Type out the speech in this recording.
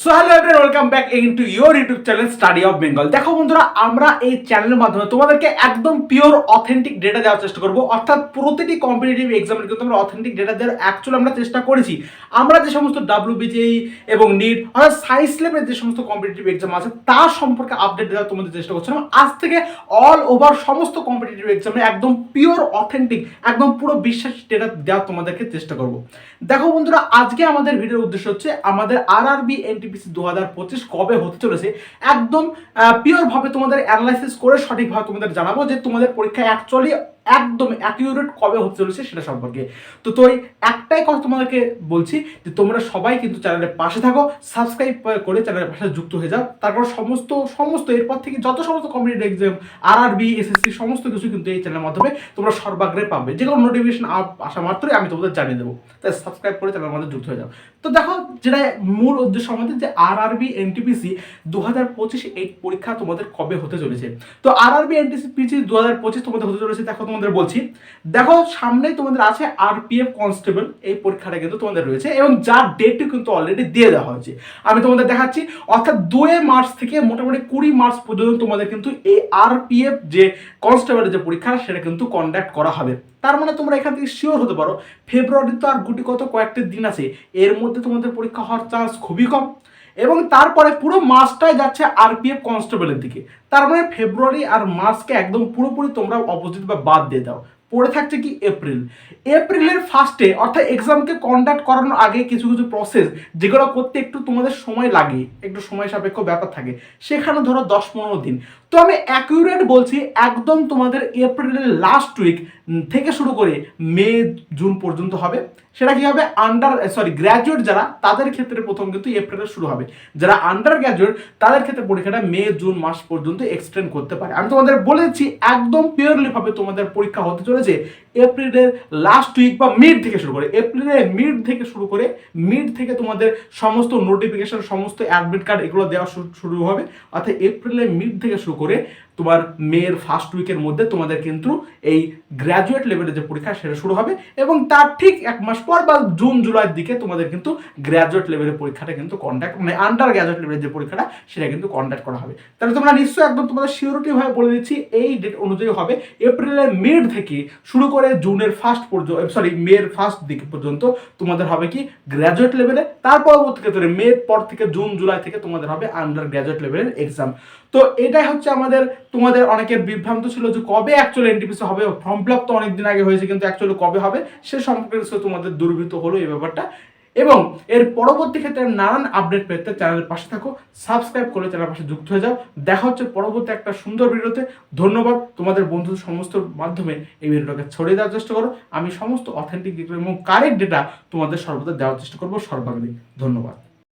So hello everyone welcome back again to your YouTube channel study of Bengal দেখো বন্ধুরা, আমরা এই চ্যানেলের মাধ্যমে তোমাদেরকে একদম পিওর অথেন্টিক ডেটা দেওয়ার চেষ্টা করব। অর্থাৎ প্রতিটি কম্পিটিটিভ এক্সামের কিন্তু আমরা অথেন্টিক ডেটা দেওয়ার অ্যাকচুয়ালি আমরা চেষ্টা করেছি। আমরা যে সমস্ত ডাব্লিউবিজেই এবং নিট অর্থাৎ সায়েন্স লেভেলের যে সমস্ত কম্পিটিটিভ এক্সাম আছে, তার সম্পর্কে আপডেট দেওয়ার তোমাদের চেষ্টা করছিলাম। আজ থেকে অল ওভার সমস্ত কম্পিটিটিভ এক্সামে একদম পিওর অথেন্টিক একদম পুরো বিশ্বাস ডেটা দেওয়ার তোমাদেরকে চেষ্টা করব। দেখো বন্ধুরা, আজকে আমাদের ভিডিওর উদ্দেশ্য হচ্ছে আমাদের আরআরবি এনটিপিসি দু হাজার পঁচিশ কবে হতে চলেছে, একদম পিওর ভাবে তোমাদের অ্যানালাইসিস করে সঠিকভাবে তোমাদের জানাব যে তোমাদের পরীক্ষা অ্যাকচুয়ালি একদম অ্যাকিউরেট কবে হতে চলেছে সেটা সম্পর্কে। তো তো একটাই কথা তোমাদেরকে বলছি যে তোমরা সবাই কিন্তু চ্যানেলের পাশে থাকো সাবস্ক্রাইব করে চ্যানেলের পাশে যুক্ত হয়ে যাও, তারপর সমস্ত সমস্ত, এরপর থেকে যত সমস্ত কম্পিটিভ এক্সাম আরআরবি এসএসসি সমস্ত কিছু কিন্তু এই চ্যানেলের মাধ্যমে তোমরা সর্বাগ্রে পাবে। যে কোনো নোটিফিকেশন আসা মাত্রই আমি তোমাদের জানিয়ে দেবো। তাই সাবস্ক্রাইব করে চ্যানেলের মধ্যে যুক্ত হয়ে যাও। তো দেখো, যেটা মূল উদ্দেশ্য আমাদের যে আরআরবি এনটিপিসি দু হাজার পঁচিশ এই পরীক্ষা তোমাদের কবে হতে চলেছে? তো আরআরবি এনটিপিসি দু হাজার পঁচিশ তোমাদের হতে চলেছে, দেখো তোমাদের বলছি, দেখো সামনেই তোমাদের আছে আরপিএফ কনস্টেবল এই পরীক্ষাটা কিন্তু তোমাদের রয়েছে এবং যার ডেটও কিন্তু অলরেডি দিয়ে দেওয়া হয়েছে। আমি তোমাদের দেখাচ্ছি, অর্থাৎ দুই মার্চ থেকে মোটামুটি কুড়ি মার্চ পর্যন্ত তোমাদের কিন্তু এই আরপিএফ যে কনস্টেবলের যে পরীক্ষা, সেটা কিন্তু কন্ডাক্ট করা হবে। তার মানে তোমরা এখান থেকে শিওর হতে পারো ফেব্রুয়ারি তো আর গুটি কত কয়েকটা দিন আছে, এর মধ্যে তোমাদের পরীক্ষা হওয়ার চান্স খুবই কম। এবং তারপরে পুরো মাসটাই যাচ্ছে আরপিএফ কনস্টেবলের দিকে। তার মানে ফেব্রুয়ারি আর মার্চকে একদম পুরোপুরি তোমরা অপোজিট বা বাদ দিয়ে দাও। পড়ে থাকছে কি এপ্রিল এপ্রিলের ফার্স্টে অর্থাৎ এক্সামকে কন্ডাক্ট করানোর আগে কিছু কিছু প্রসেস যেগুলো করতে একটু তোমাদের সময় লাগে, একটু সময় সাপেক্ষ ব্যাপার থাকে, সেখানে ধরো দশ পনেরো দিন। তো আমি অ্যাকিউরেট বলছি, একদম তোমাদের এপ্রিলের লাস্ট উইক থেকে শুরু করে মে, জুন পর্যন্ত হবে। সেটা কি হবে? আন্ডার সরি গ্র্যাজুয়েট যারা, তাদের ক্ষেত্রে প্রথম কিন্তু এপ্রিলে শুরু হবে। যারা আন্ডার গ্র্যাজুয়েট তাদের ক্ষেত্রে পরীক্ষাটা মে, জুন মাস পর্যন্ত এক্সটেন্ড করতে পারে। আমি তোমাদের বলেছি একদম পিওরলি ভাবে তোমাদের পরীক্ষা হতে চলেছে। এপ্রিলের লাস্ট উইক বা মিড থেকে শুরু করে। এপ্রিলের মিড থেকে শুরু করে মিড থেকে তোমাদের সমস্ত নোটিফিকেশন সমস্ত অ্যাডমিট কার্ড এগুলো দেওয়া শুরু হবে। অর্থাৎ এপ্রিলের মিড থেকে শুরু করে তোমার মেয়ের ফার্স্ট উইকের মধ্যে তোমাদের কিন্তু এই গ্র্যাজুয়েট লেভেলের যে পরীক্ষা সেটা শুরু হবে এবং তার ঠিক এক মাস পর বা জুন, জুলাইয়ের দিকে তোমাদের কিন্তু গ্র্যাজুয়েট লেভেলের পরীক্ষাটা কিন্তু কন্ডাক্ট মানে আন্ডার গ্র্যাজুয়েট লেভেলের যে পরীক্ষাটা সেটা কিন্তু কন্ডাক্ট করা হবে। তাহলে তোমরা নিশ্চয়ই একদম তোমাদের সিওরিটি ভাবে বলে দিচ্ছি, এই ডেট অনুযায়ী হবে এপ্রিলের মিড থেকে শুরু করে জুনের ফার্স্ট পর্যন্ত সরি মের ফার্স্ট দিক পর্যন্ত তোমাদের হবে কি গ্র্যাজুয়েট লেভেলে তার পরবর্তী ক্ষেত্রে মের পর থেকে জুন, জুলাই থেকে তোমাদের হবে আন্ডার গ্র্যাজুয়েট লেভেলের এক্সাম তো এটাই হচ্ছে আমাদের তোমাদের অনেকের বিভ্রান্ত ছিল যে কবে অ্যাকচুয়ালি এনটিপিসি হবে? ফর্ম ফিল তো অনেক দিন আগে হয়েছে, কিন্তু অ্যাকচুয়ালি কবে হবে? সে সম্পর্কে তোমাদের দুর্বৃত হলো এই ব্যাপারটা। এবং এর পরবর্তী ক্ষেত্রে নানান আপডেট পেতে চ্যানেলের পাশে থাকো সাবস্ক্রাইব করে চ্যানেলের পাশে যুক্ত হয়ে যাও। দেখা হচ্ছে পরবর্তী একটা সুন্দর ভিডিওতে। ধন্যবাদ, তোমাদের বন্ধু সমস্ত মাধ্যমে এই ভিডিওটাকে ছড়িয়ে দেওয়ার চেষ্টা করো। আমি সমস্ত অথেন্টিক এবং কারেক্ট ডেটা তোমাদের সর্বদা দেওয়ার চেষ্টা করব সর্বাগ্রে। ধন্যবাদ।